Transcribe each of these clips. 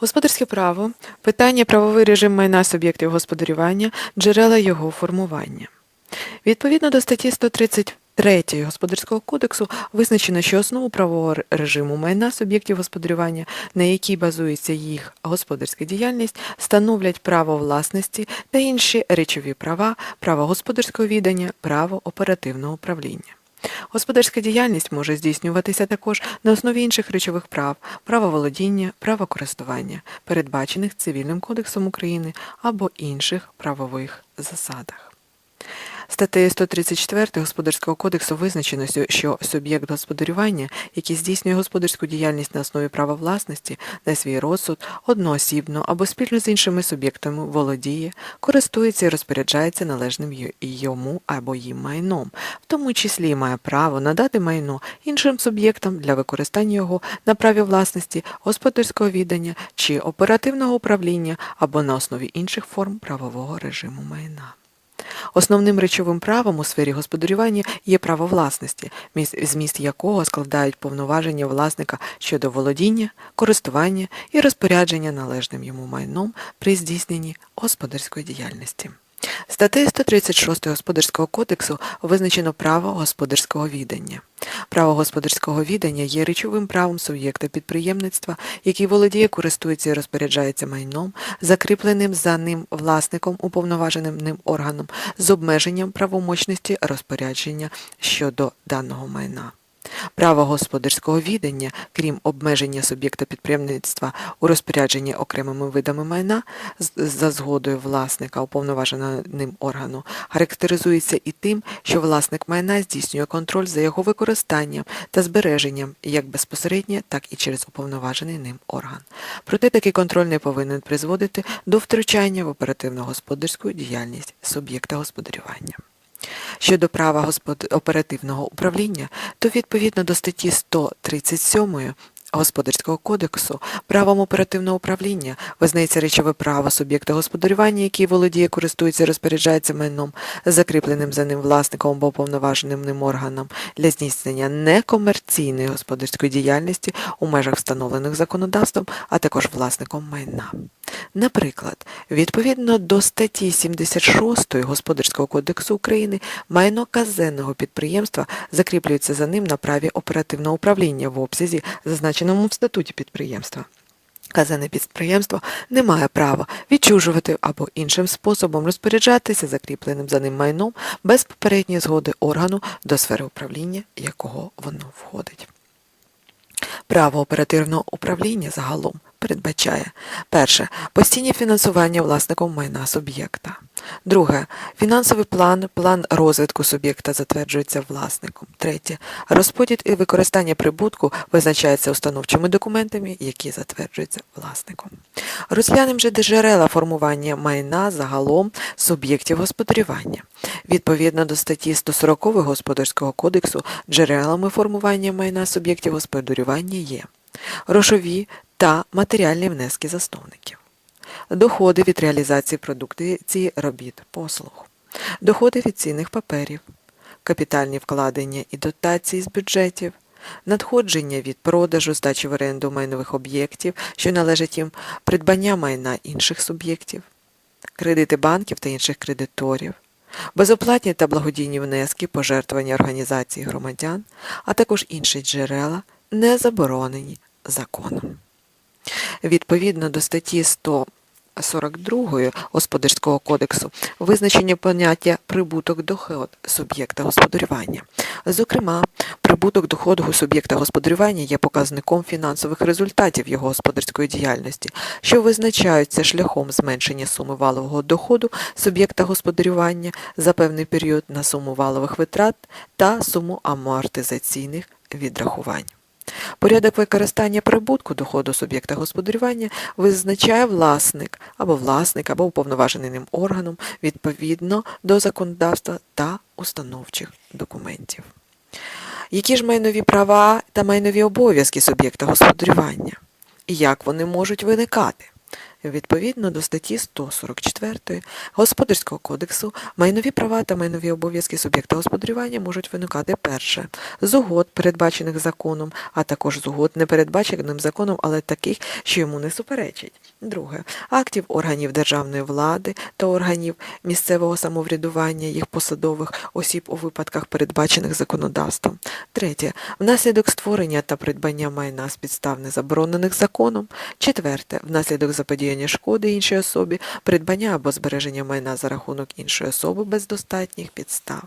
Господарське право питання правовий режим майна суб'єктів господарювання, джерела його формування. Відповідно до статті 133 Господарського кодексу визначено, що основу правового режиму майна суб'єктів господарювання, на якій базується їх господарська діяльність, становлять право власності та інші речові права, право господарського відання, право оперативного управління. Господарська діяльність може здійснюватися також на основі інших речових прав, права володіння, права користування, передбачених Цивільним кодексом України або інших правових засадах. Статтею 134 Господарського кодексу визначено, що суб'єкт господарювання, який здійснює господарську діяльність на основі права власності, на свій розсуд, одноосібно або спільно з іншими суб'єктами володіє, користується і розпоряджається належним йому або їм майном, в тому числі має право надати майно іншим суб'єктам для використання його на праві власності, господарського віддання чи оперативного управління або на основі інших форм правового режиму майна. Основним речовим правом у сфері господарювання є право власності, міс- зміст якого складають повноваження власника щодо володіння, користування і розпорядження належним йому майном при здійсненні господарської діяльності. Статтею 136 Господарського кодексу визначено право господарського відання. Право господарського відання є речовим правом суб'єкта підприємництва, який володіє, користується і розпоряджається майном, закріпленим за ним власником, уповноваженим ним органом, з обмеженням правомочності розпорядження щодо даного майна. Право господарського відання, крім обмеження суб'єкта підприємництва у розпорядженні окремими видами майна за згодою власника уповноваженого ним органу, характеризується і тим, що власник майна здійснює контроль за його використанням та збереженням як безпосередньо, так і через уповноважений ним орган. Проте такий контроль не повинен призводити до втручання в оперативно-господарську діяльність суб'єкта господарювання. Щодо права господ... оперативного управління, то відповідно до статті 137 Господарського кодексу правом оперативного управління визнається речове право суб'єкта господарювання, який володіє, користується, розпоряджається майном, закріпленим за ним власником або повноваженим ним органом для здійснення некомерційної господарської діяльності у межах встановлених законодавством, а також власником майна. Наприклад, відповідно до статті 76 Господарського кодексу України, майно казенного підприємства закріплюється за ним на праві оперативного управління в обсязі, зазначеному в статуті підприємства. Казане підприємство не має права відчужувати або іншим способом розпоряджатися закріпленим за ним майном без попередньої згоди органу до сфери управління, якого воно входить. Право оперативного управління загалом передбачає перше постійне фінансування власником майна суб'єкта. Друге фінансовий план, план розвитку суб'єкта затверджується власником. Третє розподіл і використання прибутку визначається установчими документами, які затверджуються власником. Розглянемо же джерела формування майна загалом суб'єктів господарювання. Відповідно до статті 140 Господарського кодексу, джерелами формування майна суб'єктів господарювання є грошові та матеріальні внески засновників, доходи від реалізації продукції робіт, послуг, доходи від цінних паперів, капітальні вкладення і дотації з бюджетів, надходження від продажу, здачі в оренду майнових об'єктів, що належать їм, придбання майна інших суб'єктів, кредити банків та інших кредиторів, безоплатні та благодійні внески, пожертвування організацій громадян, а також інші джерела, не заборонені законом. Відповідно до статті 142 Господарського кодексу визначення поняття прибуток доход суб'єкта господарювання. Зокрема, прибуток доходу суб'єкта господарювання є показником фінансових результатів його господарської діяльності, що визначаються шляхом зменшення суми валового доходу суб'єкта господарювання за певний період на суму валових витрат та суму амортизаційних відрахувань. Порядок використання прибутку доходу суб'єкта господарювання визначає власник або власник, або уповноважений ним органом відповідно до законодавства та установчих документів. Які ж майнові права та майнові обов'язки суб'єкта господарювання? І як вони можуть виникати? Відповідно до статті 144 Господарського кодексу майнові права та майнові обов'язки суб'єкта господарювання можуть виникати перше з угод, передбачених законом, а також з угод, не передбачених законом, але таких, що йому не суперечать. Друге актів органів державної влади та органів місцевого самоврядування їх посадових осіб у випадках, передбачених законодавством. Третє внаслідок створення та придбання майна з підстав не заборонених законом. Четверте внаслідок заподіяння шкоди іншій особі, придбання або збереження майна за рахунок іншої особи без достатніх підстав.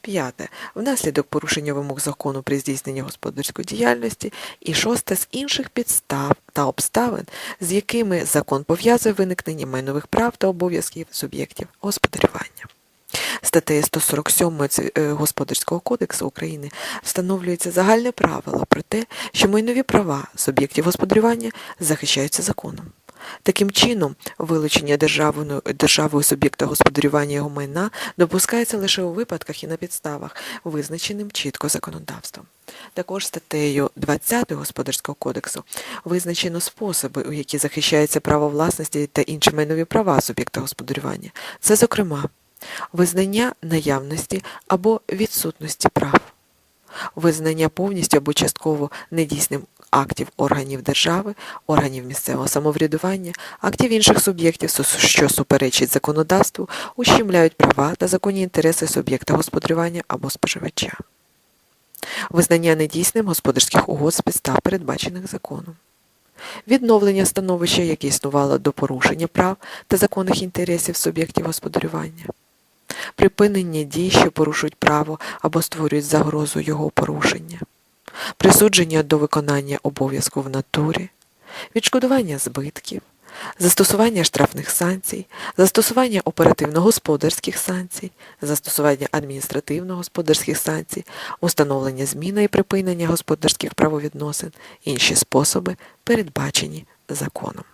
П'яте. Внаслідок порушення вимог закону при здійсненні господарської діяльності. І шосте з інших підстав та обставин, з якими закон пов'язує виникнення майнових прав та обов'язків суб'єктів господарювання. Статтею 147 е, Господарського кодексу України встановлюється загальне правило про те, що майнові права суб'єктів господарювання захищаються законом. Таким чином, вилучення державою, суб'єкта господарювання його майна допускається лише у випадках і на підставах, визначеним чітко законодавством. Також статтею 20 Господарського кодексу визначено способи, у які захищається право власності та інші майнові права суб'єкта господарювання. Це, зокрема, визнання наявності або відсутності прав, визнання повністю або частково недійсним актів органів держави, органів місцевого самоврядування, актів інших суб'єктів, що суперечать законодавству, ущемляють права та законні інтереси суб'єкта господарювання або споживача. Визнання недійсним господарських угод з підстав, передбачених законом. Відновлення становища, яке існувало до порушення прав та законних інтересів суб'єктів господарювання. Припинення дій, що порушують право або створюють загрозу його порушення. Присудження до виконання обов'язку в натурі. Відшкодування збитків. Застосування штрафних санкцій, застосування оперативно-господарських санкцій, застосування адміністративно-господарських санкцій, установлення зміни і припинення господарських правовідносин, інші способи, передбачені законом.